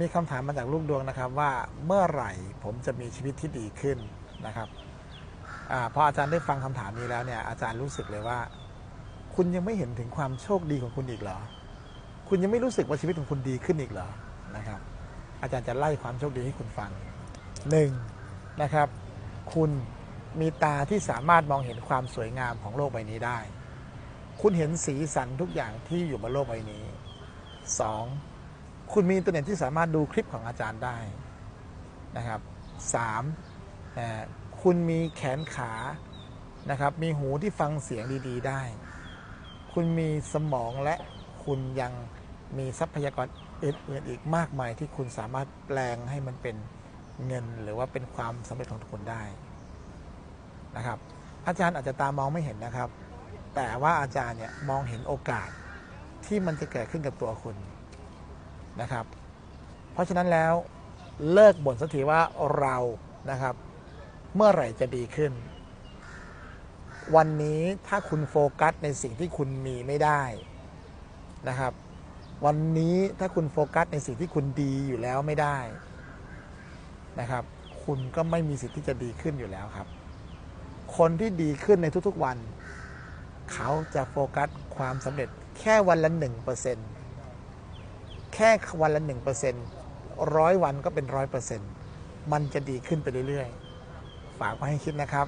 มีคำถามมาจากลูกดวงนะครับว่าเมื่อไหร่ผมจะมีชีวิตที่ดีขึ้นนะครับอพออาจารย์ได้ฟังคำถามนี้แล้วเนี่ยอาจารย์รู้สึกเลยว่า คุณยังไม่เห็นถึงความโชคดีของคุณอีกเหรอ คุณยังไม่รู้สึกว่าชีวิตของคุณดีขึ้นอีกเหรอนะครับ อาจารย์จะไล่ความโชคดีให้คุณฟังหนึ่งนะครับ คุณมีตาที่สามารถมองเห็นความสวยงามของโลกใบนี้ได้ คุณเห็นสีสันทุกอย่างที่อยู่บนโลกใบนี้สอง คุณมีอินเทอร์เน็ตที่สามารถดูคลิปของอาจารย์ได้นะครับสามคุณมีแขนขานะครับมีหูที่ฟังเสียงดีๆ ได้ คุณมีสมองและคุณยังมีทรัพยากรอื่นๆอีกมากมายที่คุณสามารถแปลงให้มันเป็นเงิน หรือว่าเป็นความสำเร็จของคุณได้นะครับ อาจารย์อาจจะตามองไม่เห็นนะครับ แต่ว่าอาจารย์เนี่ยมองเห็นโอกาสที่มันจะเกิดขึ้นกับตัวคุณ นะครับ เพราะฉะนั้นแล้วเลิกบ่นสักทีว่าเรานะครับ เมื่อไหร่จะดีขึ้น วันนี้ถ้าคุณโฟกัสในสิ่งที่คุณมีไม่ได้นะครับ วันนี้ถ้าคุณโฟกัสในสิ่งที่คุณดีอยู่แล้วไม่ได้นะครับ คุณก็ไม่มีสิทธิ์ที่จะดีขึ้นอยู่แล้วครับ คนที่ดีขึ้นในทุกๆวัน เขาจะโฟกัสความสำเร็จแค่วันละหนึ่งเปอร์เซ็นต์ แค่วันละหนึ่งเปอร์เซ็นต์ร้อยวันก็เป็นร้อยเปอร์เซ็นต์มันจะดีขึ้นไปเรื่อยๆ ฝากมาให้คิดนะครับ